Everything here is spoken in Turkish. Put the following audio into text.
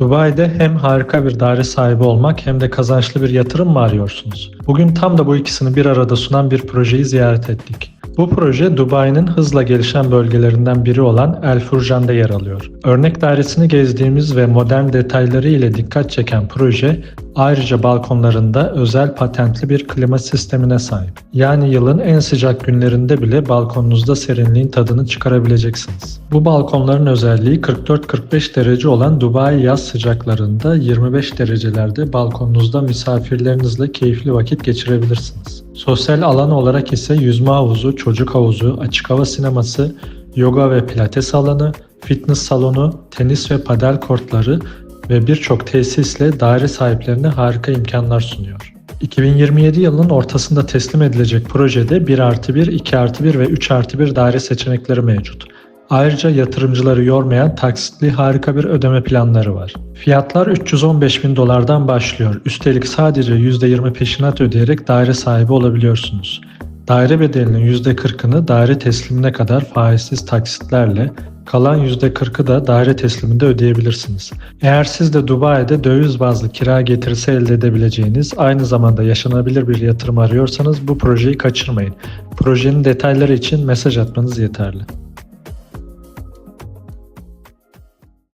Dubai'de hem harika bir daire sahibi olmak hem de kazançlı bir yatırım mı arıyorsunuz? Bugün tam da bu ikisini bir arada sunan bir projeyi ziyaret ettik. Bu proje Dubai'nin hızla gelişen bölgelerinden biri olan El Furcan'da yer alıyor. Örnek dairesini gezdiğimiz ve modern detayları ile dikkat çeken proje ayrıca balkonlarında özel patentli bir klima sistemine sahip. Yani yılın en sıcak günlerinde bile balkonunuzda serinliğin tadını çıkarabileceksiniz. Bu balkonların özelliği 44-45 derece olan Dubai yaz sıcaklarında 25 derecelerde balkonunuzda misafirlerinizle keyifli vakit geçirebilirsiniz. Sosyal alan olarak ise yüzme havuzu, çocuk havuzu, açık hava sineması, yoga ve pilates alanı, fitness salonu, tenis ve padel kortları ve birçok tesisle daire sahiplerine harika imkanlar sunuyor. 2027 yılının ortasında teslim edilecek projede 1 artı 1, 2 artı 1 ve 3 artı 1 daire seçenekleri mevcut. Ayrıca yatırımcıları yormayan taksitli harika bir ödeme planları var. Fiyatlar 315 bin dolardan başlıyor. Üstelik sadece %20 peşinat ödeyerek daire sahibi olabiliyorsunuz. Daire bedelinin %40'ını daire teslimine kadar faizsiz taksitlerle, kalan %40'ı da daire tesliminde ödeyebilirsiniz. Eğer siz de Dubai'de döviz bazlı kira getirisi elde edebileceğiniz, aynı zamanda yaşanabilir bir yatırım arıyorsanız bu projeyi kaçırmayın. Projenin detayları için mesaj atmanız yeterli.